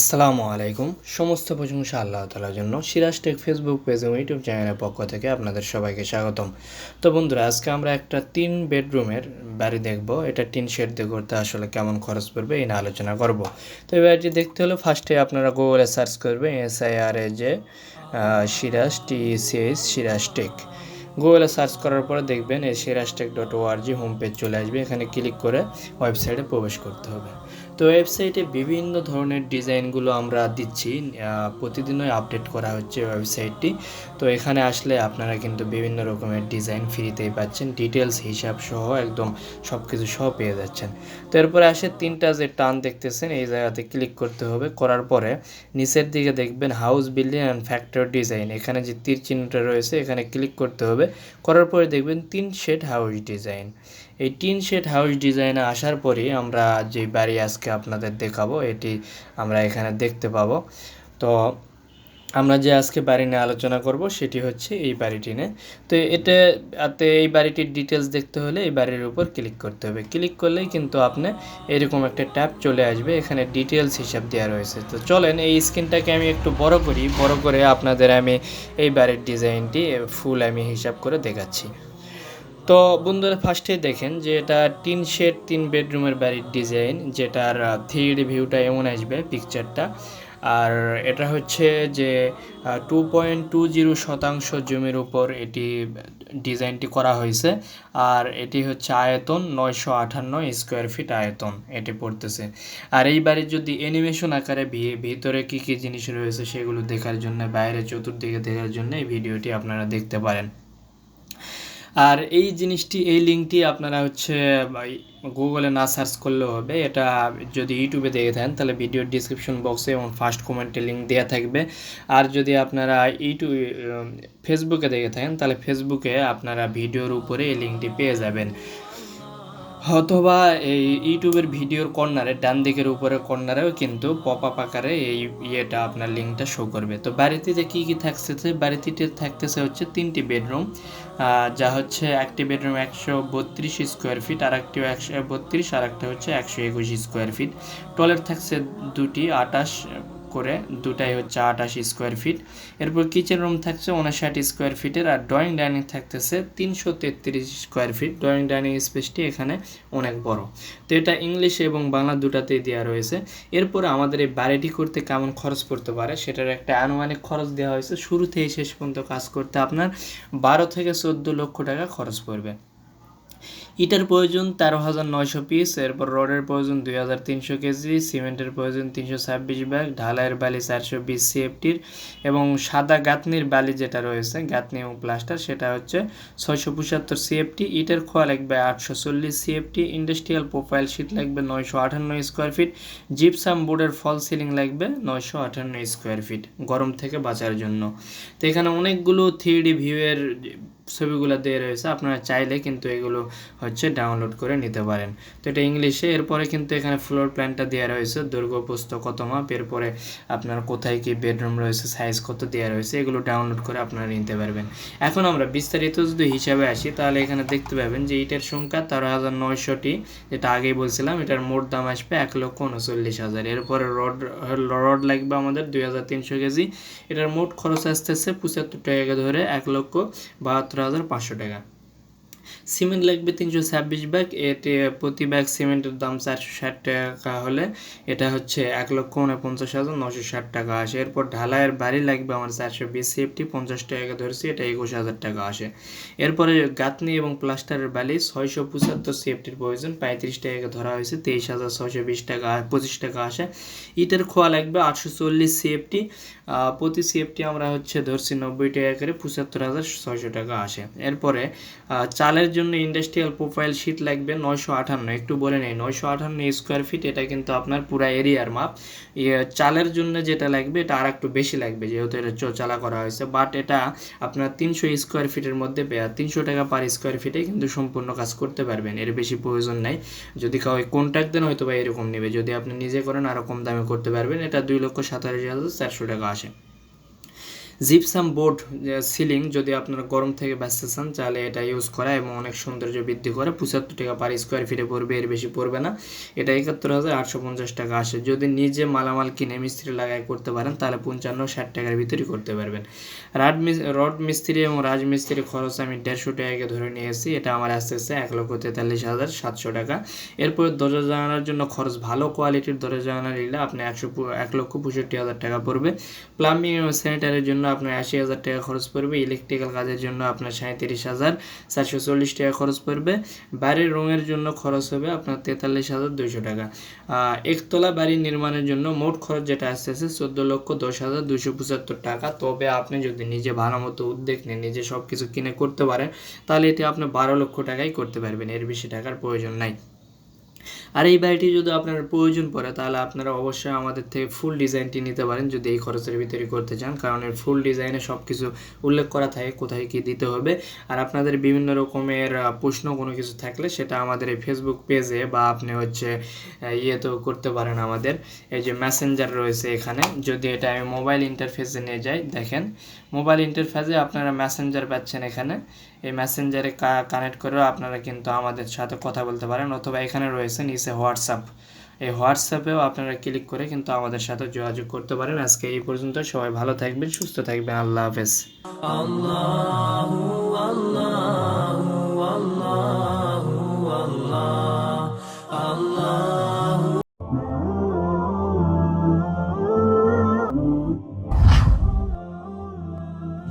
আসসালামু আলাইকুম। সমস্ত প্রশংসা আল্লাহ তালার জন্য। সিরাজ টেক ফেসবুক পেজ এবং ইউটিউব চ্যানেলের পক্ষ থেকে আপনাদের সবাইকে স্বাগতম। তো বন্ধুরা, আজকে আমরা একটা তিন বেডরুমের বাড়ি দেখব। এটা টিন শেড দিয়ে করতে আসলে কেমন খরচ পড়বে, এই নিয়ে আলোচনা করব। তো এই বাড়িটি দেখতে হলে ফার্স্টে আপনারা গুগলে সার্চ করবেন এস আই আর এ যে সিরাজ টি সিএস সিরাজ টেক। গুগলে সার্চ করার পরে দেখবেন এই Siraj Tech dot O R G home page চলে আসবে। এখানে ক্লিক করে ওয়েবসাইটে প্রবেশ করতে হবে। তো ওয়েবসাইটে বিভিন্ন ধরনের ডিজাইনগুলো আমরা দিচ্ছি প্রতিদিনই আপডেট করা হচ্ছে ওয়েবসাইটটি তো এখানে আসলে আপনারা কিন্তু বিভিন্ন রকমের ডিজাইন ফ্রিতেই পাচ্ছেন ডিটেলস হিসাব সহ একদম সব কিছু সহ পেয়ে যাচ্ছেন। তো এরপরে আসে তিনটা যে টান দেখতেছেন, এই জায়গাতে ক্লিক করতে হবে। করার পরে নিচের দিকে দেখবেন house building and factor design এখানে যে তীর চিহ্নটা রয়েছে, এখানে ক্লিক করতে হবে। করার পরে দেখবেন তিন শেড হাউস ডিজাইন এই টিন শেড হাউস ডিজাইনে আসার পরে আমরা যে বাড়ি আজকে আপনাদের দেখাবো, এটি আমরা এখানে দেখতে পাবো। তো আমরা যে আজকে বাড়ি নিয়ে আলোচনা করব, সেটি হচ্ছে এই বাড়িটি নিয়ে। তো এটা, এতে এই বাড়িটির ডিটেলস দেখতে হলে এই বাড়ির উপর ক্লিক করতে হবে। ক্লিক করলেই কিন্তু আপনি এরকম একটা ট্যাব চলে আসবে, এখানে ডিটেলস হিসাব দেওয়া রয়েছে। তো চলেন, এই স্ক্রিনটাকে আমি একটু বড় করি। বড় করে আপনাদের আমি এই বাড়ির ডিজাইনটি ফুল আমি হিসাব করে দেখাচ্ছি। তো বন্ধুরা ফার্স্টে দেখেন যে এটা তিন শেড তিন বেডরুমের বাড়ির ডিজাইন যেটার থ্রি ডি ভিউটা এমন আসবে পিকচারটা আর এটা হচ্ছে যে টু পয়েন্ট টু জিরো শতাংশ জমির উপর এটি ডিজাইনটি করা হয়েছে। আর এটি হচ্ছে আয়তন নয়শো আটান্ন স্কোয়ার ফিট আয়তন এটি পড়তেছে। আর এই বাড়ির যদি অ্যানিমেশন আকারে ভিতরে কী কী জিনিস রয়েছে সেগুলো দেখার জন্য, বাইরে চতুর্দিকে দেখার জন্য এই ভিডিওটি আপনারা দেখতে পারেন। আর এই জিনিসটি, এই লিঙ্কটি আপনারা হচ্ছে গুগলে না সার্চ করলেও হবে। এটা যদি ইউটিউবে দেখে থাকেন, তাহলে ভিডিওর ডিসক্রিপশন বক্সে এবং ফার্স্ট কমেন্টে লিঙ্ক দেওয়া থাকবে। আর যদি আপনারা ইউটিউব ফেসবুকে দেখে থাকেন, তাহলে ফেসবুকে আপনারা ভিডিওর উপরে এই লিঙ্কটি পেয়ে যাবেন। অথবা এই ইউটিউবের ভিডিওর কর্নারে, ডান দিকের উপরে কর্নারেও কিন্তু পপ আপ আকারে এই ইয়েটা আপনার লিঙ্কটা শো করবে। তো বাড়িটিতে কী কী থাকতেছে? বাড়িটিতে থাকতেছে হচ্ছে তিনটি বেডরুম যা হচ্ছে একটি বেডরুম একশো বত্রিশ স্কোয়ার ফিট আর একটি একশো বত্রিশ আর একটা হচ্ছে একশো একুশ স্কোয়ার ফিট টয়লেট থাকছে দুটি, আটাশ করে দুটাই হচ্ছে আটাশ স্কোয়ার ফিট এরপর কিচেন রুম থাকছে উনষাট স্কোয়ার ফিটের আর ড্রয়িং ডাইনিং থাকতেছে তিনশো তেত্রিশ স্কোয়ার ফিট ড্রয়িং ডাইনিং স্পেসটি এখানে অনেক বড়। তো এটা ইংলিশ এবং বাংলা দুটাতেই দেওয়া রয়েছে। এরপরে আমাদের এই বাড়িটি করতে কেমন খরচ পড়তে পারে, সেটার একটা আনুমানিক খরচ দেওয়া হয়েছে। শুরু থেকে শেষ পর্যন্ত কাজ করতে আপনার বারো থেকে চোদ্দ লক্ষ টাকা খরচ পড়বে। ইটার প্রয়োজন তেরো হাজার নয়শো পিস, এরপর রডের প্রয়োজন দুই হাজার তিনশো কেজি, সিমেন্টের প্রয়োজন তিনশো ছাব্বিশ ব্যাগ, ঢালাইয়ের বালি চারশো বিশ সিএফটির এবং সাদা গাঁথনির বালি যেটা রয়েছে, গাঁথনি এবং প্লাস্টার, সেটা হচ্ছে ছয়শো পঁচাত্তর সিএফটি, ইটের খোয়া লাগবে আটশো চল্লিশ সিএফটি, ইন্ডাস্ট্রিয়াল প্রোফাইল শিট লাগবে নয়শো আটান্ন স্কোয়ার ফিট, জিপসাম বোর্ডের ফল সিলিং লাগবে নয়শো আটান্ন স্কোয়ার ফিট গরম থেকে বাঁচার জন্য। তো এখানে অনেকগুলো থ্রি ডি ভিউয়ের ছবিগুলো দিয়ে রয়েছে, আপনারা চাইলে কিন্তু এগুলো হচ্ছে ডাউনলোড করে নিতে পারেন। তো এটা ইংলিশে, এরপরে কিন্তু এখানে ফ্লোর প্ল্যানটা দেওয়া রয়েছে দৈর্ঘ্য প্রস্থ কত মাপ এরপরে আপনার কোথায় কি বেডরুম রয়েছে সাইজ কত দেওয়া রয়েছে, এগুলো ডাউনলোড করে আপনারা নিতে পারবেন। এখন আমরা বিস্তারিত যদি হিসাবে আসি, তাহলে এখানে দেখতে পাবেন যে ইটের সংখ্যা তেরো হাজার নয়শোটি, যেটা আগেই বলছিলাম, এটার মোট দাম আসবে এক লক্ষ উনচল্লিশ হাজার। এরপরে রড রড লাগবে আমাদের দুই হাজার তিনশো কেজি, এটার মোট খরচ আসতেছে পঁচাত্তর টাকা ধরে এক লক্ষ বাহাত্তর হাজার পাঁচশো টাকা। সিমেন্ট লাগবে তিনশো ছাব্বিশ ব্যাগ। এতে প্রতি ব্যাগ সিমেন্টের দাম চারশো ষাট টাকা হলে। এটা হচ্ছে এক লক্ষ উনপঞ্চাশ হাজার নশো ষাট টাকা আসে। এরপর ঢালাইয়ের বাড়ি লাগবে আমার চারশো বিশ সেফটি পঞ্চাশ টাকা ধরেছি এটা একুশ হাজার টাকা আসে। এরপরে গাঁথনি এবং প্লাস্টারের বালি ছয়শো পঁচাত্তর সেফটির প্রয়োজন পঁয়ত্রিশ টাকা ধরা হয়েছে তেইশ হাজার ছয়শো বিশ টাকা পঁচিশ টাকা আসে। ইটের খোয়া লাগবে আটশো চল্লিশ সিএফটি প্রতি সেফটি আমরা হচ্ছে ধরছি নব্বই টাকা করে পঁচাত্তর হাজার ছয়শো টাকা আসে। এরপরে আহ, চালের জন্য ইন্ডাস্ট্রিয়াল প্রোফাইল শিট লাগবে নয়শো আটান্ন। একটু বলে নেই, নয়শো আটান্ন স্কোয়ার ফিট এটা কিন্তু আপনার পুরা এরিয়ার মাপ। চালের জন্য যেটা লাগবে, এটা আর একটু বেশি লাগবে, যেহেতু এটা চোচালা করা হয়েছে। বাট এটা আপনার তিনশো স্কোয়ার ফিটের মধ্যে তিনশো টাকা পার স্কোয়ার ফিটে কিন্তু সম্পূর্ণ কাজ করতে পারবেন, এর বেশি প্রয়োজন নাই। যদি কাউ কন্ট্যাক্ট দেন হয়তো বা এরকম নেবে। যদি আপনি নিজে করেন আরও কম দামে করতে পারবেন, এটা দুই লক্ষ সাতাশ হাজার চারশো টাকা আসে। জিপসাম বোর্ড সিলিং যদি আপনারা গরম থেকে বাঁচতে চান, তাহলে এটা ইউজ করা এবং অনেক সৌন্দর্য বৃদ্ধি করে পঁচাত্তর টাকা পার স্কোয়ার ফিটে পড়বে, এর বেশি পড়বে না। এটা একাত্তর হাজার আটশো পঞ্চাশ টাকা আসে। যদি নিজে মালামাল কিনে মিস্ত্রি লাগাই করতে পারেন, তাহলে পঞ্চান্ন, ষাট টাকার ভিতরেই করতে পারবেন। রাড রড মিস্ত্রি এবং রাজমিস্ত্রি খরচ আমি দেড়শো টাকাকে ধরে নিয়েছি এটা আমার আস্তে আস্তে এক লক্ষ তেতাল্লিশ হাজার সাতশো টাকা। এরপর দরজা জানানোর জন্য খরচ ভালো কোয়ালিটির দরজা জানানা নিলে আপনি একশো এক লক্ষ পঁয়ষট্টি হাজার টাকা পড়বে। প্লাম্বিং এবং স্যানিটারির জন্য আপনার আশি হাজার টাকা খরচ পড়বে। ইলেকট্রিক্যাল কাজের জন্য আপনার সাঁত্রিশ হাজার চারশো চল্লিশ টাকা খরচ পড়বে। বাড়ির রঙের জন্য খরচ হবে আপনার তেতাল্লিশ হাজার দুইশো টাকা। একতলা বাড়ি নির্মাণের জন্য মোট খরচ যেটা আসতেছে চোদ্দ লক্ষ দশ হাজার দুশো পঁচাত্তর টাকা। তবে আপনি যদি নিজে ভালো মতো উদ্যোগ নেন নিজে সব কিছু কিনে করতে পারেন, তাহলে এটি আপনি বারো লক্ষ টাকাই করতে পারবেন। এর বেশি টাকার প্রয়োজন নাই। আর এই বাড়িটি যদি আপনার প্রয়োজন পড়ে তাহলে আপনারা অবশ্যই আমাদের থেকে ফুল ডিজাইনটি নিতে পারেন যদি এই খরচের ভিতরে করতে চান। কারণ এর ফুল ডিজাইনে সব কিছু উল্লেখ করা থাকে কোথায় কি দিতে হবে। আর আপনাদের বিভিন্ন রকমের প্রশ্ন কোনো কিছু থাকলে সেটা আমাদের এই ফেসবুক পেজে বা আপনি হচ্ছে আহ, ইয়েতেও করতে পারেন আমাদের। এই যে মেসেঞ্জার রয়েছে এখানে। যদি এটা আমি মোবাইল ইন্টারফেসে নিয়ে যাই দেখেন। মোবাইল ইন্টারফেসে আপনারা মেসেঞ্জার পাচ্ছেন এখানে। এই মেসেঞ্জারে কানেক্ট করেও আপনারা কিন্তু আমাদের সাথে কথা বলতে পারেন অথবা এখানে রয়েছে নিচে হোয়াটসঅ্যাপ এই হোয়াটসঅ্যাপেও আপনারা ক্লিক করে কিন্তু আমাদের সাথে যোগাযোগ করতে পারেন আজকে এই পর্যন্ত সবাই ভালো থাকবেন সুস্থ থাকবেন আল্লাহ হাফেজ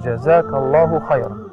جزاك الله خيرا